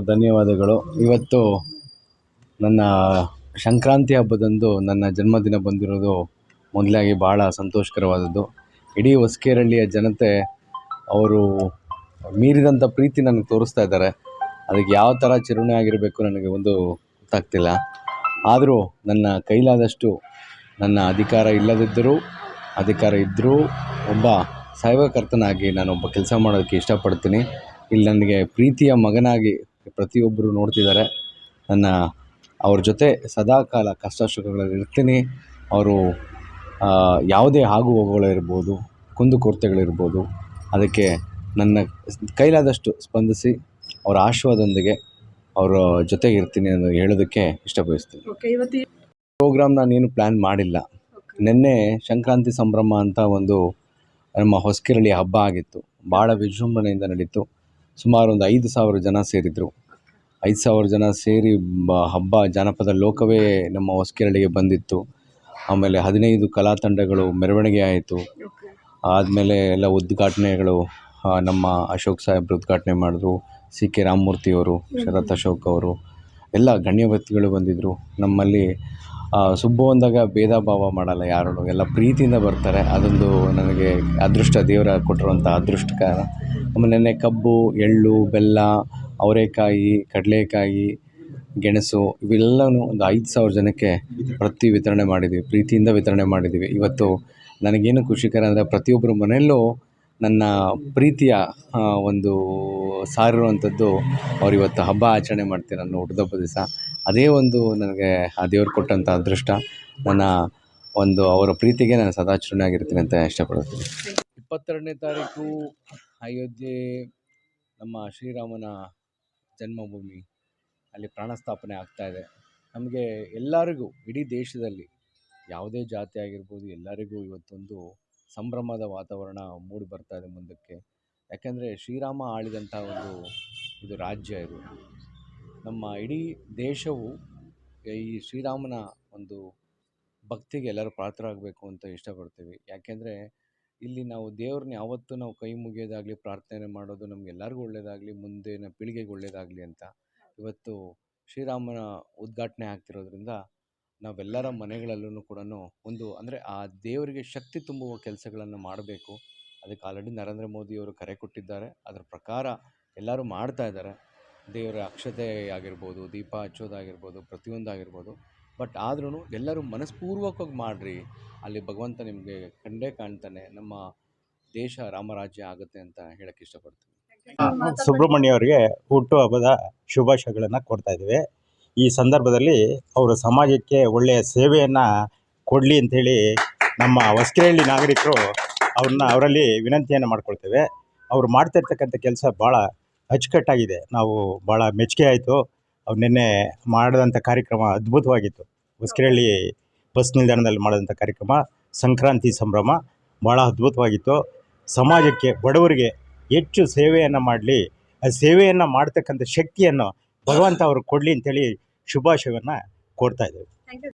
ಧನ್ಯವಾದಗಳು. ಇವತ್ತು ನನ್ನ ಸಂಕ್ರಾಂತಿ ಹಬ್ಬದಂದು ನನ್ನ ಜನ್ಮದಿನ ಬಂದಿರೋದು ಮೊದಲಾಗಿ ಭಾಳ ಸಂತೋಷಕರವಾದದ್ದು. ಇಡೀ ಹೊಸ್ಕೇರಳ್ಳಿಯ ಜನತೆ ಅವರು ಮೀರಿದಂಥ ಪ್ರೀತಿ ನನಗೆ ತೋರಿಸ್ತಾ ಇದ್ದಾರೆ. ಅದಕ್ಕೆ ಯಾವ ಥರ ಚಿರುಣೆ ಆಗಿರಬೇಕು ನನಗೆ ಒಂದು ಗೊತ್ತಾಗ್ತಿಲ್ಲ. ಆದರೂ ನನ್ನ ಕೈಲಾದಷ್ಟು ನನ್ನ ಅಧಿಕಾರ ಇಲ್ಲದಿದ್ದರೂ, ಅಧಿಕಾರ ಇದ್ದರೂ ಒಬ್ಬ ಸೇವಾಕರ್ತನಾಗಿ ನಾನೊಬ್ಬ ಕೆಲಸ ಮಾಡೋದಕ್ಕೆ ಇಷ್ಟಪಡ್ತೀನಿ. ಇಲ್ಲಿ ನನಗೆ ಪ್ರೀತಿಯ ಮಗನಾಗಿ ಪ್ರತಿಯೊಬ್ಬರು ನೋಡ್ತಿದ್ದಾರೆ. ನನ್ನ ಅವ್ರ ಜೊತೆ ಸದಾಕಾಲ ಕಷ್ಟ ಸುಖಗಳಲ್ಲಿ ಇರ್ತೀನಿ. ಅವರು ಯಾವುದೇ ಆಗು ಹೋಗುಗಳಿರ್ಬೋದು ಕುಂದುಕೊರತೆಗಳಿರ್ಬೋದು ಅದಕ್ಕೆ ನನ್ನ ಕೈಲಾದಷ್ಟು ಸ್ಪಂದಿಸಿ ಅವರ ಆಶೀರ್ವಾದದೊಂದಿಗೆ ಅವರ ಜೊತೆಗೆ ಇರ್ತೀನಿ ಅಂತ ಹೇಳೋದಕ್ಕೆ ಇಷ್ಟಪಡಿಸ್ತೀನಿ. ಪ್ರೋಗ್ರಾಮ್ ನಾನೇನು ಪ್ಲ್ಯಾನ್ ಮಾಡಿಲ್ಲ. ನಿನ್ನೆ ಸಂಕ್ರಾಂತಿ ಸಂಭ್ರಮ ಅಂತ ಒಂದು ನಮ್ಮ ಹೊಸಕಿರಳಿ ಹಬ್ಬ ಆಗಿತ್ತು. ಭಾಳ ವಿಜೃಂಭಣೆಯಿಂದ ನಡೀತು. ಸುಮಾರು ಒಂದು ಐದು ಸಾವಿರ ಜನ ಸೇರಿದ್ರು. ಐದು ಸಾವಿರ ಜನ ಸೇರಿ ಬ, ಹಬ್ಬ ಜಾನಪದ ಲೋಕವೇ ನಮ್ಮ ಹೊಸಕೆರಳಿಗೆ ಬಂದಿತ್ತು. ಆಮೇಲೆ ಹದಿನೈದು ಕಲಾ ತಂಡಗಳು ಮೆರವಣಿಗೆ ಆಯಿತು. ಆದಮೇಲೆ ಎಲ್ಲ ಉದ್ಘಾಟನೆಗಳು ನಮ್ಮ ಅಶೋಕ್ ಸಾಹೇಬ್ರು ಉದ್ಘಾಟನೆ ಮಾಡಿದ್ರು ಸಿ ಕೆ ರಾಮಮೂರ್ತಿಯವರು, ಶರತ್ ಅಶೋಕ್ ಅವರು, ಎಲ್ಲ ಗಣ್ಯ ವ್ಯಕ್ತಿಗಳು ಬಂದಿದ್ದರು ನಮ್ಮಲ್ಲಿ ಸುಬ್ಬು ಅಂದಾಗ ಭೇದ ಭಾವ ಮಾಡಲ್ಲ ಯಾರೂ ಎಲ್ಲ ಪ್ರೀತಿಯಿಂದ ಬರ್ತಾರೆ. ಅದೊಂದು ನನಗೆ ಅದೃಷ್ಟ, ದೇವರ ಕೊಟ್ಟಿರುವಂಥ ಅದೃಷ್ಟಕರ ನೆನ್ನೆ ಕಬ್ಬು, ಎಳ್ಳು, ಬೆಲ್ಲ, ಅವರೆಕಾಯಿ, ಕಡಲೆಕಾಯಿ, ಗೆಣಸು ಇವೆಲ್ಲವೂ ಒಂದು ಐದು ಸಾವಿರ ಜನಕ್ಕೆ ಪ್ರತಿ ವಿತರಣೆ ಮಾಡಿದ್ದೀವಿ, ಪ್ರೀತಿಯಿಂದ ವಿತರಣೆ ಮಾಡಿದ್ದೀವಿ. ಇವತ್ತು ನನಗೇನು ಖುಷಿಕರ ಅಂದರೆ ಪ್ರತಿಯೊಬ್ಬರ ಮನೆಯಲ್ಲೂ ನನ್ನ ಪ್ರೀತಿಯ ಒಂದು ಸಾರಿರುವಂಥದ್ದು ಅವ್ರು ಇವತ್ತು ಹಬ್ಬ ಆಚರಣೆ ಮಾಡ್ತೀನಿ ನನ್ನ ಹುಟ್ಟಿದಬ್ಬ ದಿವಸ. ಅದೇ ಒಂದು ನನಗೆ ಆ ದೇವರು ಕೊಟ್ಟಂಥ ಅದೃಷ್ಟ. ನನ್ನ ಒಂದು ಅವರ ಪ್ರೀತಿಗೆ ನಾನು ಸದಾಚರಣೆ ಆಗಿರ್ತೀನಿ ಅಂತ ಇಷ್ಟಪಡ್ತೀನಿ. ಇಪ್ಪತ್ತೆರಡನೇ ತಾರೀಕು ಅಯೋಧ್ಯೆ ನಮ್ಮ ಶ್ರೀರಾಮನ ಜನ್ಮಭೂಮಿ ಅಲ್ಲಿ ಪ್ರಾಣಸ್ಥಾಪನೆ ಆಗ್ತಾ ಇದೆ. ನಮಗೆ ಎಲ್ಲರಿಗೂ, ಇಡೀ ದೇಶದಲ್ಲಿ ಯಾವುದೇ ಜಾತಿ ಆಗಿರ್ಬೋದು, ಎಲ್ಲರಿಗೂ ಇವತ್ತೊಂದು ಸಂಭ್ರಮದ ವಾತಾವರಣ ಮೂಡಿ ಬರ್ತಾ ಇದೆ ಮುಂದಕ್ಕೆ. ಯಾಕೆಂದರೆ ಶ್ರೀರಾಮ ಆಳಿದಂಥ ಒಂದು ಇದು ರಾಜ್ಯ ಇದು. ನಮ್ಮ ಇಡೀ ದೇಶವು ಈ ಶ್ರೀರಾಮನ ಒಂದು ಭಕ್ತಿಗೆ ಎಲ್ಲರೂ ಪಾತ್ರರಾಗಬೇಕು ಅಂತ ಇಷ್ಟಪಡ್ತೀವಿ. ಯಾಕೆಂದರೆ ಇಲ್ಲಿ ನಾವು ದೇವ್ರನ್ನ ಯಾವತ್ತೂ ನಾವು ಕೈ ಮುಗಿಯೋದಾಗಲಿ, ಪ್ರಾರ್ಥನೆ ಮಾಡೋದು ನಮಗೆಲ್ಲರಿಗೂ ಒಳ್ಳೆಯದಾಗಲಿ ಮುಂದಿನ ಪೀಳಿಗೆಗೆ ಒಳ್ಳೆಯದಾಗಲಿ ಅಂತ ಇವತ್ತು ಶ್ರೀರಾಮನ ಉದ್ಘಾಟನೆ ಆಗ್ತಿರೋದ್ರಿಂದ ನಾವೆಲ್ಲರ ಮನೆಗಳಲ್ಲೂ ಕೂಡ ಒಂದು ಅಂದರೆ ಆ ದೇವರಿಗೆ ಶಕ್ತಿ ತುಂಬುವ ಕೆಲಸಗಳನ್ನು ಮಾಡಬೇಕು. ಅದಕ್ಕೆ ಆಲ್ರೆಡಿ ನರೇಂದ್ರ ಮೋದಿಯವರು ಕರೆ ಕೊಟ್ಟಿದ್ದಾರೆ. ಅದರ ಪ್ರಕಾರ ಎಲ್ಲರೂ ಮಾಡ್ತಾ ಇದ್ದಾರೆ. ದೇವರ ಅಕ್ಷತೆ ಆಗಿರ್ಬೋದು ದೀಪ ಹಚ್ಚೋದಾಗಿರ್ಬೋದು ಪ್ರತಿಯೊಂದು ಆಗಿರ್ಬೋದು ಬಟ್ ಆದ್ರೂ ಎಲ್ಲರೂ ಮನಸ್ಪೂರ್ವಕವಾಗಿ ಮಾಡಿರಿ. ಅಲ್ಲಿ ಭಗವಂತ ನಿಮಗೆ ಕಂಡೇ ಕಾಣ್ತಾನೆ ನಮ್ಮ ದೇಶ ರಾಮರಾಜ್ಯ ಆಗುತ್ತೆ ಅಂತ ಹೇಳಕ್ಕೆ ಇಷ್ಟಪಡ್ತೀನಿ. ಸುಬ್ರಹ್ಮಣ್ಯ ಅವರಿಗೆ ಹುಟ್ಟುಹಬ್ಬದ ಶುಭಾಶಯಗಳನ್ನು ಕೊಡ್ತಾ ಇದ್ದೇವೆ ಈ ಸಂದರ್ಭದಲ್ಲಿ ಅವರು ಸಮಾಜಕ್ಕೆ ಒಳ್ಳೆಯ ಸೇವೆಯನ್ನು ಕೊಡಲಿ ಅಂಥೇಳಿ ನಮ್ಮ ಹೊಸಕೇಳಿ ನಾಗರಿಕರು ಅವ್ರನ್ನ ಅವರಲ್ಲಿ ವಿನಂತಿಯನ್ನು ಮಾಡ್ಕೊಳ್ತೇವೆ. ಅವ್ರು ಮಾಡ್ತಾ ಇರ್ತಕ್ಕಂಥ ಕೆಲಸ ಭಾಳ ಅಚ್ಚುಕಟ್ಟಾಗಿದೆ. ನಾವು ಭಾಳ ಮೆಚ್ಚುಗೆ ಆಯಿತು. ಅವ್ರು ನಿನ್ನೆ ಮಾಡಿದಂಥ ಕಾರ್ಯಕ್ರಮ ಅದ್ಭುತವಾಗಿತ್ತು. ಹೊಸಕೆರಳ್ಳಿ ಬಸ್ ನಿಲ್ದಾಣದಲ್ಲಿ ಮಾಡಿದಂಥ ಕಾರ್ಯಕ್ರಮ, ಸಂಕ್ರಾಂತಿ ಸಂಭ್ರಮ ಭಾಳ ಅದ್ಭುತವಾಗಿತ್ತು. ಸಮಾಜಕ್ಕೆ, ಬಡವರಿಗೆ ಹೆಚ್ಚು ಸೇವೆಯನ್ನು ಮಾಡಲಿ, ಆ ಸೇವೆಯನ್ನು ಮಾಡ್ತಕ್ಕಂಥ ಶಕ್ತಿಯನ್ನು ಭಗವಂತ ಅವರು ಕೊಡಲಿ ಅಂತೇಳಿ ಶುಭಾಶಯವನ್ನು ಕೋರ್ತಾ ಇದ್ದೇವೆ.